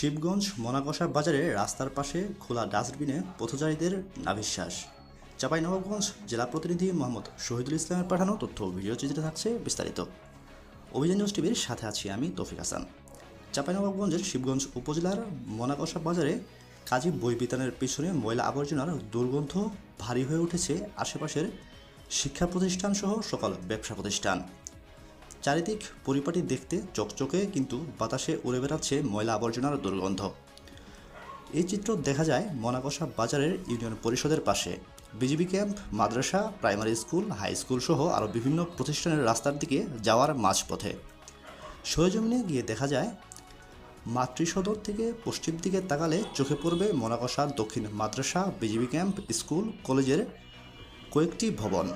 শিবগঞ্জ মোনাকষা বাজারে রাস্তার পাশে খোলা ডাস্টবিনে পথচারীদের নাভিশ্বাস। চাঁপাইনবাবগঞ্জ জেলা প্রতিনিধি মোহাম্মদ শহীদুল ইসলামের পাঠানো তথ্য ভিডিও চিত্রে থাকছে বিস্তারিত। অভিযান নিউজ টিভির সাথে আছি আমি তৌফিক হাসান। চাঁপাইনবাবগঞ্জের শিবগঞ্জ উপজেলার মোনাকষা বাজারে কাজী বই বিতানের পিছনে ময়লা আবর্জনার দুর্গন্ধ ভারী হয়ে উঠেছে আশেপাশের শিক্ষা প্রতিষ্ঠান সহ সকল ব্যবসা প্রতিষ্ঠান। চারিদিক পরিপাটি দেখতে চকচকে, কিন্তু বাতাসে উড়ে বেড়াচ্ছে ময়লা আবর্জনার দুর্গন্ধ। এই চিত্র দেখা যায় মনাকষা বাজারের ইউনিয়ন পরিষদের পাশে। বিজিবি ক্যাম্প, মাদ্রাসা, প্রাইমারি স্কুল, হাই স্কুল সহ আরও বিভিন্ন প্রতিষ্ঠানের রাস্তার দিকে যাওয়ার মাঝপথে। সরেজমিনে গিয়ে দেখা যায়, মাতৃসদর থেকে পশ্চিম দিকে তাকালে চোখে পড়বে মনাকষার দক্ষিণ মাদ্রাসা, বিজিবি ক্যাম্প, স্কুল, কলেজের কয়েকটি ভবন।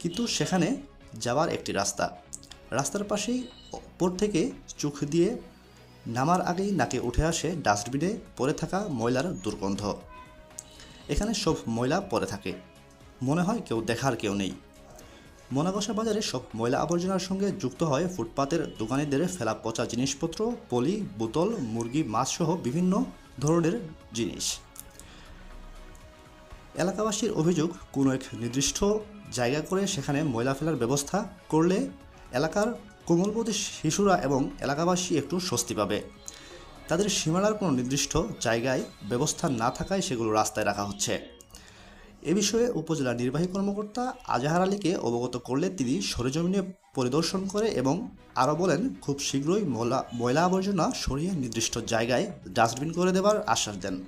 কিন্তু সেখানে যাওয়ার একটি রাস্তা। রাস্তার পাশেই ওপর থেকে চোখ দিয়ে নামার আগেই নাকে উঠে আসে ডাস্টবিনে পড়ে থাকা ময়লার দুর্গন্ধ। এখানে সব ময়লা পড়ে থাকে। মনে হয় কেউ দেখার কেউ নেই। মোনাগসা বাজারে সব ময়লা আবর্জনার সঙ্গে যুক্ত হয় ফুটপাতের দোকানিদের ফেলা পচা জিনিসপত্র, পলি, বোতল, মুরগি, মাছ সহ বিভিন্ন ধরনের জিনিস। এলাকাবাসীর অভিযোগ, কোনো এক নির্দিষ্ট জায়গা করে সেখানে ময়লা ফেলার ব্যবস্থা করলে এলাকার কোমলবতী শিশুরা এবং এলাকাবাসী একটু স্বস্তি পাবে। তাদের সীমানার কোনো নির্দিষ্ট জায়গায় ব্যবস্থা না থাকায় সেগুলো রাস্তায় রাখা হচ্ছে। এ বিষয়ে উপজেলা নির্বাহী কর্মকর্তা আজাহার আলীকে অবগত করলে তিনি সরেজমিনে পরিদর্শন করে এবং আরও বলেন, খুব শীঘ্রই ময়লা ময়লা আবর্জনা সরিয়ে নির্দিষ্ট জায়গায় ডাস্টবিন করে দেওয়ার আশ্বাস দেন।